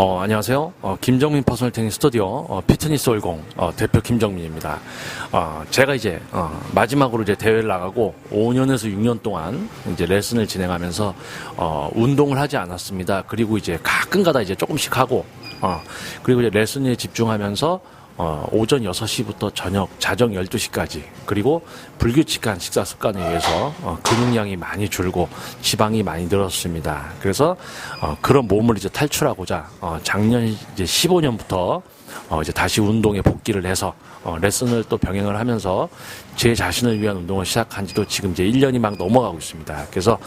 어, 안녕하세요. 어, 김정민 퍼스널 트레이닝 스튜디오 어, 피트니스 월공 어, 대표 김정민입니다. 어, 제가 이제 어, 마지막으로 이제 대회를 나가고 5년에서 6년 동안 이제 레슨을 진행하면서 어, 운동을 하지 않았습니다. 그리고 이제 가끔가다 이제 조금씩 하고 어, 그리고 이제 레슨에 집중하면서 어, 오전 6시부터 저녁 자정 12시까지 그리고 불규칙한 식사 습관에 의해서 어, 근육량이 많이 줄고 지방이 많이 늘었습니다. 그래서 어, 그런 몸을 이제 탈출하고자 어, 작년 이제 15년부터 어, 이제 다시 운동에 복귀를 해서 어, 레슨을 또 병행을 하면서 제 자신을 위한 운동을 시작한 지도 지금 이제 1년이 막 넘어가고 있습니다. 그래서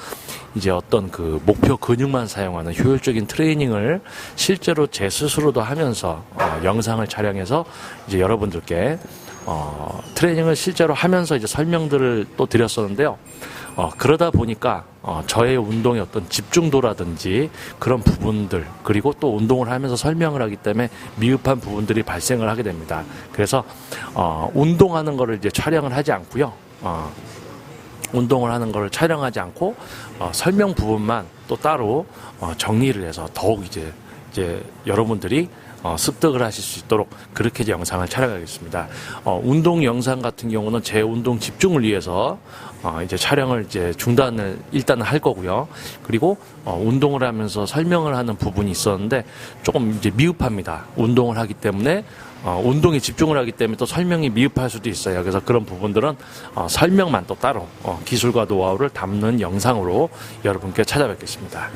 이제 어떤 그 목표 근육만 사용하는 효율적인 트레이닝을 실제로 제 스스로도 하면서 어, 영상을 촬영해서 이제 여러분들께 어, 트레이닝을 실제로 하면서 이제 설명들을 또 드렸었는데요. 어, 그러다 보니까 어, 저의 운동의 어떤 집중도라든지 그런 부분들 그리고 또 운동을 하면서 설명을 하기 때문에 미흡한 부분들이 발생을 하게 됩니다. 그래서 어, 운동하는 거를 이제 촬영을 하지 않고요. 어, 운동을 하는 거를 촬영하지 않고 어, 설명 부분만 또 따로 어, 정리를 해서 더욱 이제 이제 여러분들이 어, 습득을 하실 수 있도록 그렇게 영상을 촬영하겠습니다. 어, 운동 영상 같은 경우는 제 운동 집중을 위해서 어, 이제 촬영을 이제 중단을 일단은 할 거고요. 그리고 어, 운동을 하면서 설명을 하는 부분이 있었는데 조금 이제 미흡합니다. 운동을 하기 때문에 어, 운동에 집중을 하기 때문에 또 설명이 미흡할 수도 있어요. 그래서 그런 부분들은 어, 설명만 또 따로 어, 기술과 노하우를 담는 영상으로 여러분께 찾아뵙겠습니다.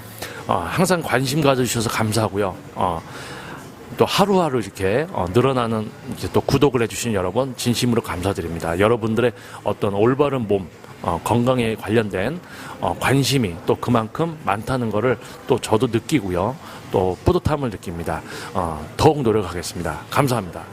어, 항상 관심 가져주셔서 감사하고요. 어, 또 하루하루 이렇게 어, 늘어나는 이제 또 구독을 해주신 여러분 진심으로 감사드립니다. 여러분들의 어떤 올바른 몸 어, 건강에 관련된 어, 관심이 또 그만큼 많다는 것을 또 저도 느끼고요. 또 뿌듯함을 느낍니다. 어, 더욱 노력하겠습니다. 감사합니다.